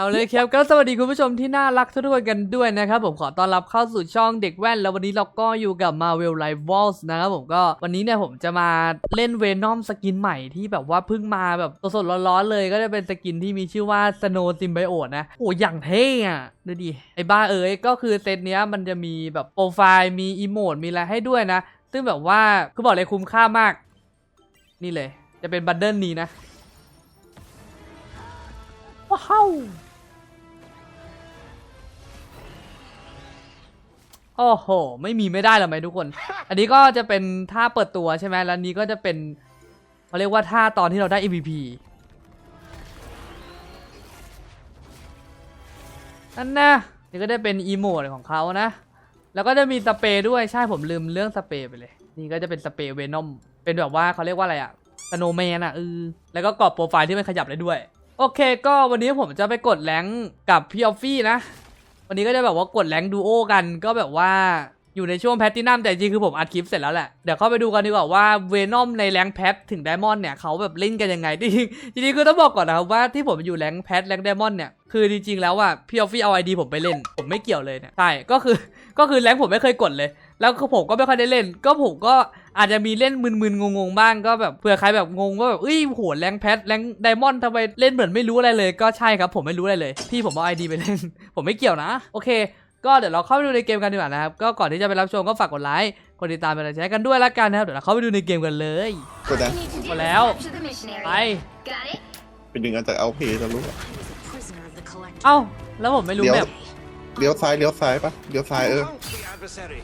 เอาเลยครับก็สวัสดีคุณผู้ชมที่น่ารักทุกคนกันด้วยนะครับผมขอต้อนรับเข้าสู่ช่องเด็กแว่น แล้ววันนี้เราก็อยู่กับ Marvel Rivals นะครับผมก็วันนี้เนี่ยผมจะมาเล่นเวนอมสกินใหม่ที่แบบว่าเพิ่งมาแบบสดๆร้อนๆเลยก็จะเป็นสกินที่มีชื่อว่า Snow Symbiote นะโอ้อย่างเท่อะดูดิไอ้บ้าเอ๋ยก็คือเซตเนี้ยมันจะมีแบบโปรไฟล์มีอีโมดมีอะไรให้ด้วยนะ ซึ่งแบบว่าคือบอกเลยคุ้มค่ามาก นี่เลย จะเป็นบันเดิลนี้นะว้าว โอ้โห ไม่มีไม่ได้หรอไหมทุกคน อันนี้ก็จะเป็นท่าเปิดตัวใช่ไหมแล้วนี้ก็จะเป็นเขาเรียกว่าท่าตอนที่เราได้ MVP นั่นนะนี่ก็ได้เป็นอีโมดของเขานะ แล้วก็จะมีสเปรย์ด้วย ใช่ผมลืมเรื่องสเปรย์ไปเลย นี่ก็จะเป็นสเปรย์เวนอม เป็นแบบว่าเขาเรียกว่าอะไรอะสโนแมนอะเออ แล้วก็กรอบโปรไฟล์ที่มันขยับได้ด้วย โอเค ก็วันนี้ผมจะไปกดแรงกับพี่ออฟฟี่นะ วันนี้ก็จะแบบว่ากดแรงดูโอกันก็แบบว่าอยู่ในช่วงแพตตินัมแต่จริงคือผมอัดคลิปเสร็จแล้วแหละ เดี๋ยวเข้าไปดูกันดีกว่าว่าเวนอมในแรงแพทถึงไดมอนด์เนี่ยเขาแบบเล่นกันยังไงจริงจริงคือต้องบอกก่อนนะครับว่าที่ผมอยู่แรงแพทแรงไดมอนด์เนี่ยคือจริงๆแล้วอะพี่ออฟฟี่เอาไอดีผมไปเล่น ผมไม่เกี่ยวเลยเนี่ยใช่ก็คือก็คือแรงผมไม่เคยกดเลย แล้วผมก็ไม่ค่อยได้เล่น ก็ผมก็อาจจะมีเล่นมึนๆงงๆบ้างก็แบบเผื่อใครแบบงงว่าแบบเอ้ยโหแรงค์แพทแรงค์ไดมอนด์ทำไมเล่นเหมือนไม่รู้อะไรเลยก็ใช่ครับผมไม่รู้อะไรเลย พี่ผมเอาไอดีไปเล่น ผมไม่เกี่ยวนะ โอเค ก็เดี๋ยวเราเข้าไปดูในเกมกันดีกว่านะครับ ก็ก่อนที่จะไปรับชมก็ฝากกดไลค์กดติดตามเป็นกำลังใจให้กันด้วยละกันนะครับเดี๋ยวเราเข้าไปดูในเกมกันเลยกดนะหมดแล้วไป Got it? เป็นดึงอาจจะเอาเพย์ทะลุอะ Prisoner of the collective. เอ้าแล้วผมไม่รู้เดี๋ยวแบบเลี้ยวซ้ายเลี้ยวซ้ายปะเลี้ยวซ้ายเออ the adversary.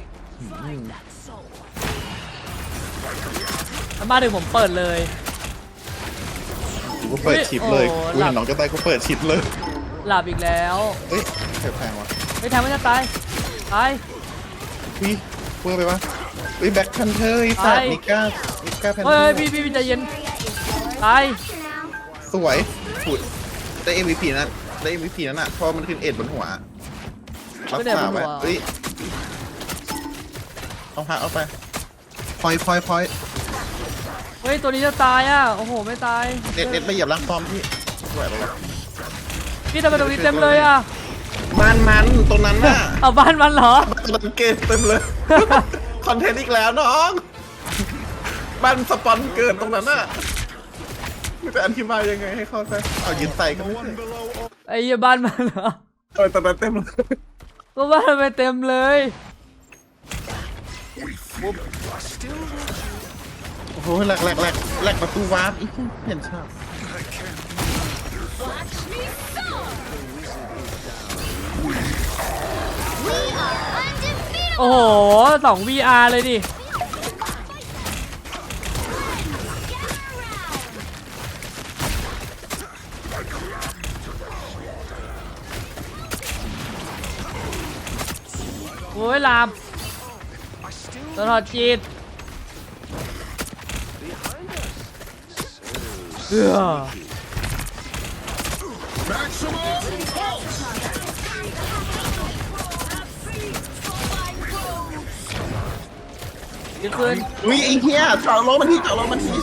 ถ้ามาถึงผมเปิดเลย กูเปิดชิปเลยโอ้กูหลับ เห็นน้องจะตายกูเปิดชิปเลยหลับอีกแล้วเอ้ยใครแพงวะไม่ทำไม่จะตายตาย พี่เพื่อไปปะเฮ้ยแบ็คพันเทอร์ไอ้สัตว์ไป นิก้านิก้าแพนเทเฮ้อยร์พี่พี่พี่ใจเย็นตายสวยสุดได้ MVP นั้นได้ MVP นั้นอะเพราะมันขึ้นเอ็ดบนหัวรักษาไว้เฮ้ยเอาฮะเอาไป พอยพอยพอยเฮ้ยตัวนี้จะตายอะโอ้โหไม่ตายเน็ตเน็ตไปเหยียบล่างฟอมพี่สวยปะวะพี่ทำไมตรงนี้เต็มเลยอะมันมันตรงนั้นน่ะเอาบ้านมันเหรอมันเกตเต็มเลยคอนเทนต์อีกแล้วน้องบ้านสปอนเกิดตรงนั้นน่ะจะอธิบายยังไงให้เข้าใจเอายืนใส่ก็ไม่ใช่ไอ้เหี้ยบ้านมันเหรอเออตอนนั้นเต็มเลยก็บ้านมันไปเต็มเลย โอ้โหแหลกแหลกแหลกแหลกประตูวาร์ปอีกเห็นชาบโอ้โหสอง VR เลยดิโอ้ยลาม ตลอดจิตเออเดี๋ยวคืนอุ้ยไอ้เหี้ยเจาะลงมันทีเจาะลงมันที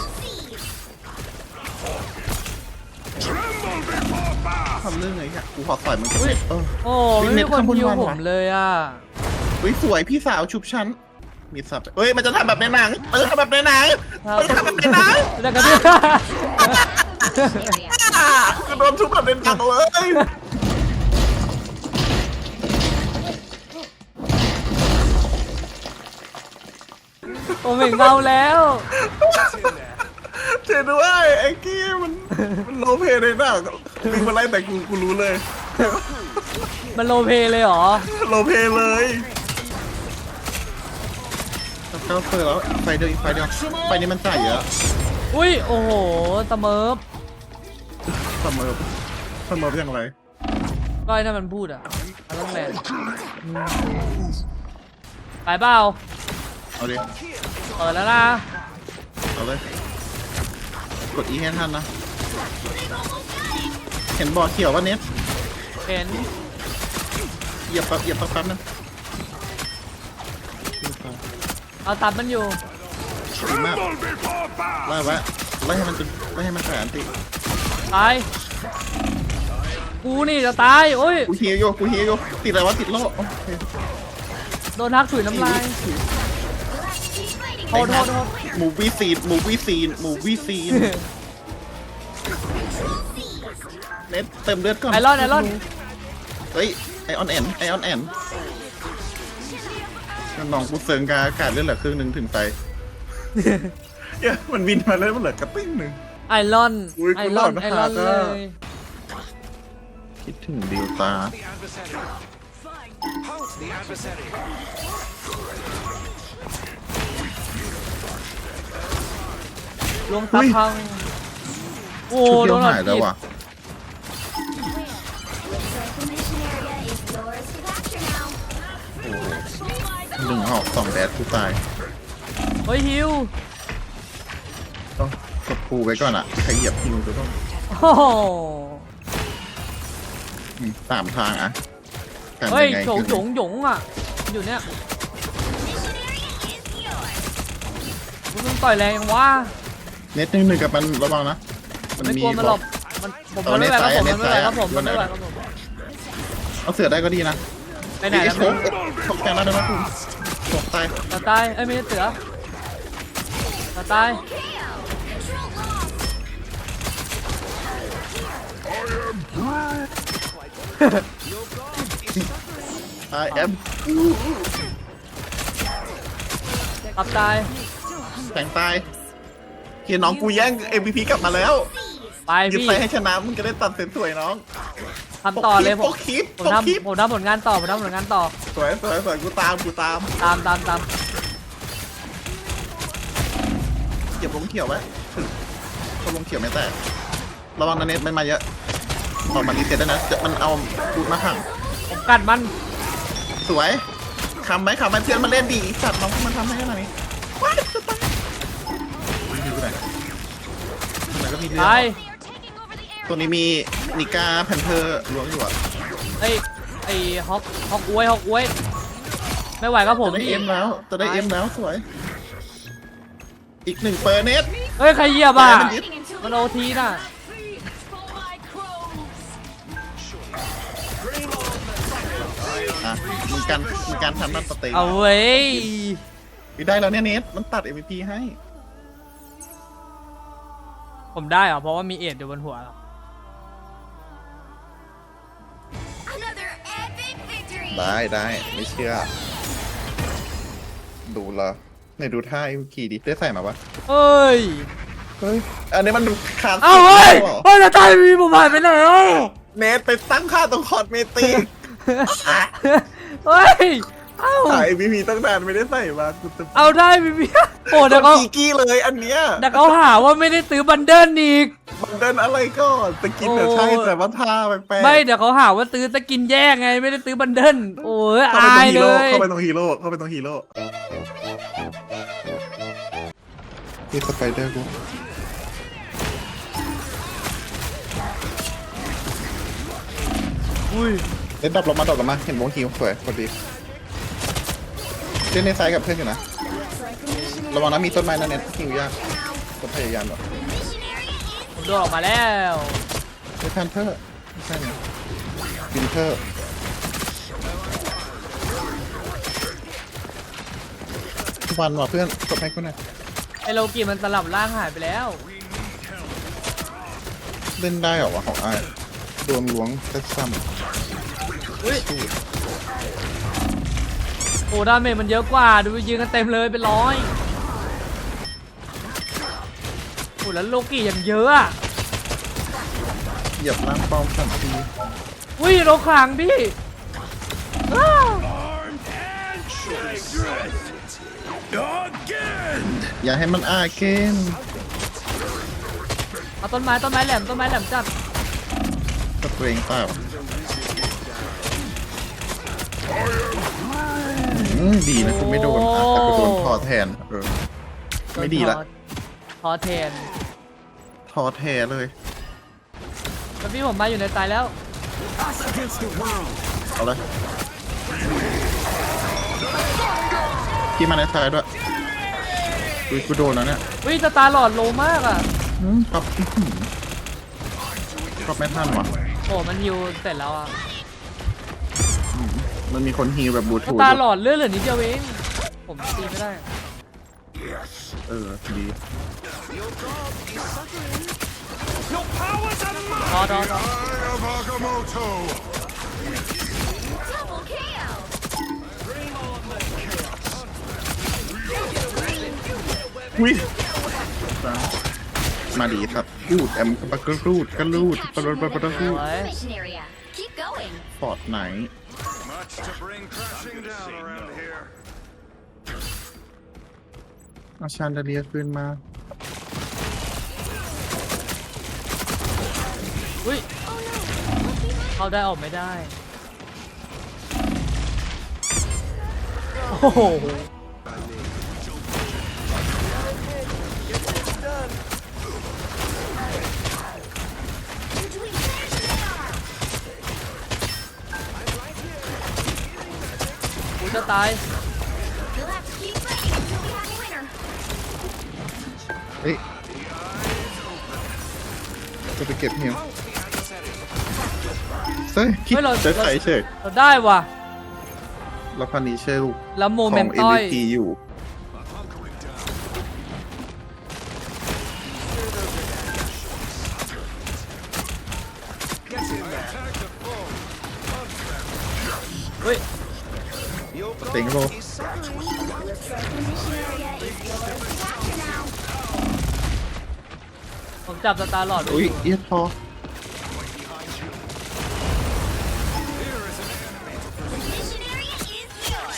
ทำเรื่องไงเนี่ยกูขอต่อยมันก่อนเออ โอ้เฮ้ยไม่มีคนเน็ตข้างบนยิววันผวะมเลยอะ อุ้ยสวยพี่สาวชุบชั้น มีสับเฮ้ย มันจะทำแบบในหนังมันจะทำแบบในหนังครับมันจะทำแบบในหนังแล้วกันด้วยอ่าคือโดนชุบแบบในหนังเลยผมเห็นเงาแล้ว เจ๋ด้วยไอ้กี้มันมันโลเพในหนังมีมาไล่แต่กูกูรู้เลย มันโลเพเลยเหรอ โลเพเลย เข้าเปิดแล้วไฟเดียวอีกไฟเดียวไฟนี้มันจ่ายเยอะอุ้ยโอ้โหตะเสมอเสมอเสมอเป็นอย่างไรก็ไอ้นั่นมันพูดอะมันต้องแมนไปเปล่าเอาดิเปิดแล้วนะเอาเลยกดอีให้ทันนะ เห็นบอร์ดเขียวว่าเน็ตเห็นเหยียบแป๊บเหยียบแป๊บแป๊บนึง เอาตัดมันอยู่ดีมากไล่ไว้ไล่ให้มันจนไล่ให้มันแขวนติตายกูนี่จะตายโอ้ยกูเฮียโยกูเฮียโยติดอะไรวะติดโลโอเคโดนทักถุยน้ำลายโทษโทษโทษมูวี่ซีนมูวี่ซีนมูวี่ซีนเน็ตเติมเลือดก่อนไอรอนไอรอนเฮ้ยไอออนแอนไอออนแอน น้องกูเซิงกาอากาศเลือดเหลือครึ่งหนึ่งถึงไฟเหี้ยมันบินมาเลยมันเหลือกระติ้งหนึ่ง ไอรอน อุ้ยไอกูรอนหลอดไอรอนหาเลจ้ายคิดถึงดิวตาลวงตาพัง โอ้ชุดโดเดียวนหลอดหายแล้วผิดว่ะ หนึ่งหอกสองแดดกูตาย เฮ้ยฮิวต้องกดปูไว้ก่อนอะใครเหยียบพิวจะต้องโอ้โหอืมสามทางอะกันเฮ้ยยังไงโฉงคือโฉงหยงอะอยู่เนี่ยมึงต่อยแรงยังวะเน็ตหนึ่งหนึ่งกับมันระวังนะไม่กลัวมันหรอกมันผมมันไม่ไหวครับผมมันไม่ไหวครับผมมันไม่ไหวครับผมเอาเสือได้ก็ดีนะ ไปไหนแล้วโชก ชกแกงได้ไหมคุณโชกตายตาตายเอ้ยไม่ใช่เสือตาตายตายแอมตับตายแข่งตายเฮียน้องกูแย่ง MVP กลับมาแล้วไปยึดพี่ ไปให้ชนะมึงจะได้ตัดเส้นสวยน้อง ทำต่อเลยผมโปกคลิปผมโปกคลิปทำผมทำผลงานต่อผมทำผลงานต่อสวยสวยสวยกูตามกูตามตามตามตามเก็บลงเขียวไว้ถึงเขาลงเขียวไม่แตกระวังนะเน็ตมันมาเยอะตอนมันรีเซ็ตได้นะจะมันเอาบูทมาขังผมกัดมันสวยคำไหมคำไหมเพื่อนมาเล่นดีสัตว์น้องมันทำให้ขนาดนี้ว้ายจะตายอยู่ไหนมันก็มีเรื่องตาย ตัวนี้มีนิก้าแพนเทอร์ล้วงอยู่อะไอ้ไอ้ฮอกฮอกอวยฮอกอวยไม่ไหวครับผมจะได้พี่เอ็มแล้วจะได้เอ็มแล้วสวย อีกหนึ่งเปอร์เน็ตเฮ้ยใครเหยียบอะมันยึด มันโอทีน่ะ อะมึงการมึงการทำนั่นสเต็กเอาเว้ยได้แล้วเนี่ยเน็ตมันตัด MVP ให้ ผมได้เหรอเพราะว่ามีเอ็ดอยู่บนหัวเหรอ ได้ได้ไม่เชื่อ ดูละไหนดูท่าไอ้ขี่ดิได้ใส่มาวะเอ้ย เฮ้ยอันนี้มันดูคาเอ้าเฮ้ยหรอเฮ้ยจะตายมีผมหายไปไหนเอ้าเนทไปตั้งค่าตรงคอร์ดเมติเฮ้ย เอ้าถ่าย MVP ตั้งนานไม่ได้ใส่มากูจะเอาได้พี่พี่โอ้เดี๋ยวเขากีกี้เลยอันเนี้ยเดี๋ยวเขาหาว่าไม่ได้ซื้อบันเดิลอีกมันเดินอะไรก่อนตะกินเดี๋ยวใช่โอ้แต่ว่าท่าแปลกๆไม่เดี๋ยวเขาหาว่าซื้อสกินแยกไงไม่ได้ซื้อบันเดิลโอ้ยเข้าไปอาตรงยฮีเลโร่ยเข้าไปตรงฮีโร่เข้าไปตรงฮีโร่ที่สไปเดอร์กูอุ้ยเล่นดับลงมาดับลงมาเห็นวงฮิวสวยพอดี เล่นในซ้ายกับเพื่อนอยู่นะ ระวังนะมีต้นไม้นั่นเน็ตฮิวยากก็พยายามแบบผมโดนออกมาแล้วเฮ้ยแพนเทอร์ไม่ใช่เนี่ยวินเทอร์วันว่ะเพื่อนกดให้กูหน่อยไอโลกิมันสลับร่างหายไปแล้ว เล่นได้เหรอวะของไอ้ายโดนล้วงเซตซัมอุ้ยโอ้ดาเมจมันเยอะกว่าดูยืนกันเต็มเลยเป็นร้อยโอ้แล้วโลกิอย่างเยอะอะเหยียบล่างป้อมสามทีอุ้ยโลขลังพี่อ้าวอย่าให้มันอาเกนเอาต้นไม้ต้นไม้แหลมต้นไม้แหลมจัดสเปรงเปล่า อืมดีนะกูไม่โดนอะแต่กูโดนทอแทน เออ ไม่ดีละพอแทนทอแทเลย แล้วพี่ผมมาอยู่ในตายแล้ว เอาเลยพี่มาในซ้ายด้วยอุ้ยกูโดนแล้วเนี่ยวิสตาร์หลอดโลมากอะอืมครับอื้อหือครับไม่ทันว่ะโอ้อ้มันฮิวเสร็จแล้วอะ มันมีคนฮีลแบบบลูทูธตาหลอดเลือดเหลือนิดเดียวเอง ผมตีไม่ได้ เออดีรอรอรอ Double KO. อุ้ยมาดีครับรูดแอมปะกรูดกระรูดปะรดปะปะรดสวย Mission area. Keep going. ฟอร์ดไหน Much to bring crashing down around here. เอาชานเดเลียคืนมา อุ้ย เข้าได้ออกไม่ได้ โอ้โห fighting until we have a winner. เฮ้ยจะไปเก็บเฮียเฮ้ยคิดเฮ้ยเรา จะใส่เฉยเราได้ว่ะ แล้วพันนี้เชื่อลูกแล้วโมขเมอนง ต์ต้อย MVP อยู่ จับสตาร์หลอดไว้อุ้ยอยู่เอียดพอ Mission area is yours.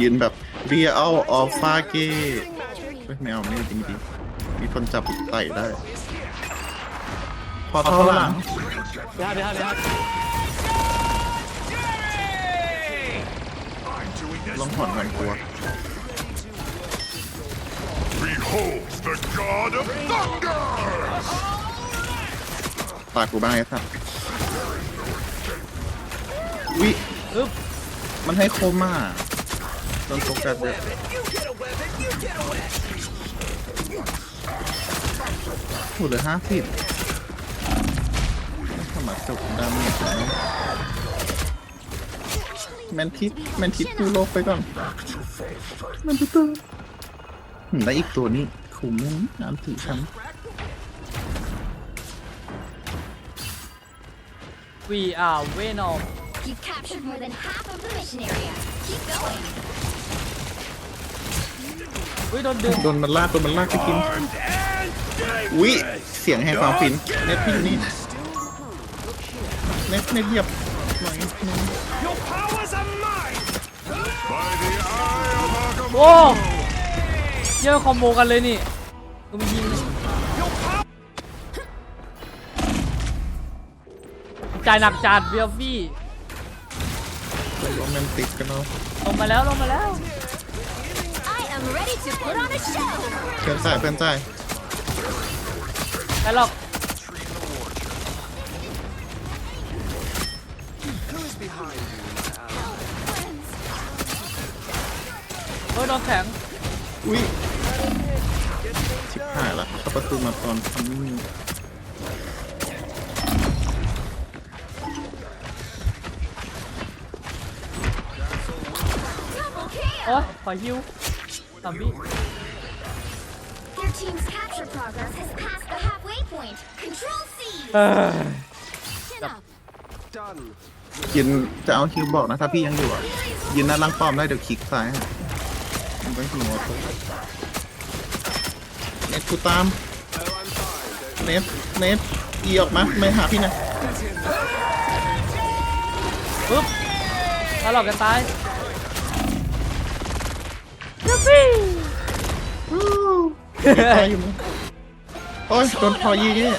ยืนแบบเรียเอาออฟฟาเก้เฮ้ยไม่เอาไม่จริงจริงๆมีคนจับไต่ได้ พอเท่าหลังลองถอนก่อนกลัว Behold the god of thunder! ปากกูบ้างไอ้สัสอุ้ยอึ๊บมันให้โคม่าโดนโฟกัสเยอะโหเหลือห้าสิบทำมาจบดาเมจแล้วแมนทิสแมนทิสดูโลกไปก่อนแมนทิสตัวหืม แล้วอีกตัวนี้คุ้มไหมน้ำถือฉันวีอาร์เวนอม You've captured more than half of the mission area. Keep going. อุ้ยโดนดึงโดนมันลากโดนมันลากไปกิน อุ้ยเสียงแห่งความฟินเน็ตพี่อยู่นี่เน็ตเน็ตเหยียบหน่อยนึง Your powers are mine! By the eye of Agamotto! โอ้ เยอะคอมโบกันเลยนี่กูมียิงจ่ายหนักจัดเบียฟี่โรแมนติกกันเนาะลงมาแล้วลงมาแล้ว I am ready to put on a show. เพื่อนจ่ายเพื่อนจ่ายไปหรอกโอ้ยโดนแข็งอุ้ยชิบ หายละเข้าประตูมาตอนทำนี่ Double KO. โอ้ยขอฮิวสามวิ Your team's capture progress has passed the halfway point. Control C. เอ้ย Chin up. ยืนจะเอาคิวบอกนะถ้าพี่ยังอยู่อะยืนหน้าลังป้อมได้เดี๋ยวคลิกซ้ายฮะมันเป็นหัวตัว เน็ตกูตามเน็ตเน็ตอีออกมาไม่หาพี่นะปึ๊บถ้าหลอกกันตายเบียฟี่ตายอยู่มั้งโอ้ยโดนพอยีเนี่ย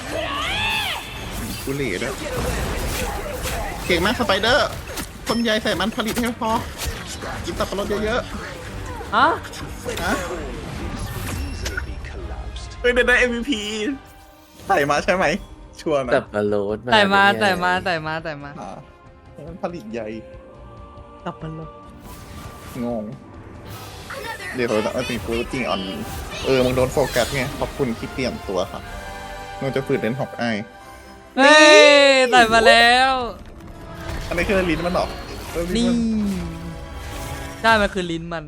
กูเหล่ด้วยเก่งมากสไปเดอร์คนใหญ่ใส่มันผลิตให้พอกินสับปะรดเยอะฮะๆนะ เฮ้ยได้ได้ MVP ใส่มาใช่ไหม ชัวร์นะสับปะรดแต่มาเป็นไงแต่มาแต่มาแต่มา อ่ามันผลิตใหญ่กลับมาเลยงง Another เดี๋ยวเราจะมีฟูจริงออนเออ มึงโดนโฟกัสไง ขอบคุณที่เปลี่ยนตัวครับมึงจะฝืนเล่นหอกไอเฮ้ยใส่มาแล้ว อันนี้คือลิ้นมันเหรอเออลิ้นี่ มัใช่มันคือลิ้นมัน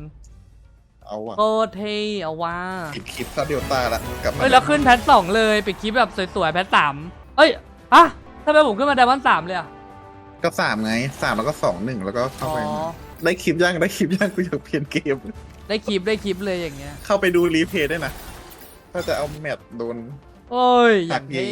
เอาอะโคตรเท่เอาว่า ปิดคลิปซาเดลตาละกลับมาเอ้ยแล้วขึ้นแพทสองเลยปิดคลิปแบบสวยๆแพทสามเอ้ยอะทำไมผมขึ้นมาไดมอนด์สามเลยอะก็สามไงสามแล้วก็สองหนึ่งแล้วก็เข้าอ๋อไปได้คลิปย่างได้คลิปย่างกูอยากเปลี่ยนเกม ได้คลิปได้คลิปเลยอย่างเงี้ย เข้าไปดูรีเพลย์ได้นะ ถ้าจะเอาแมตช์โดนโอ้ยอหัย่ากงเย่เท่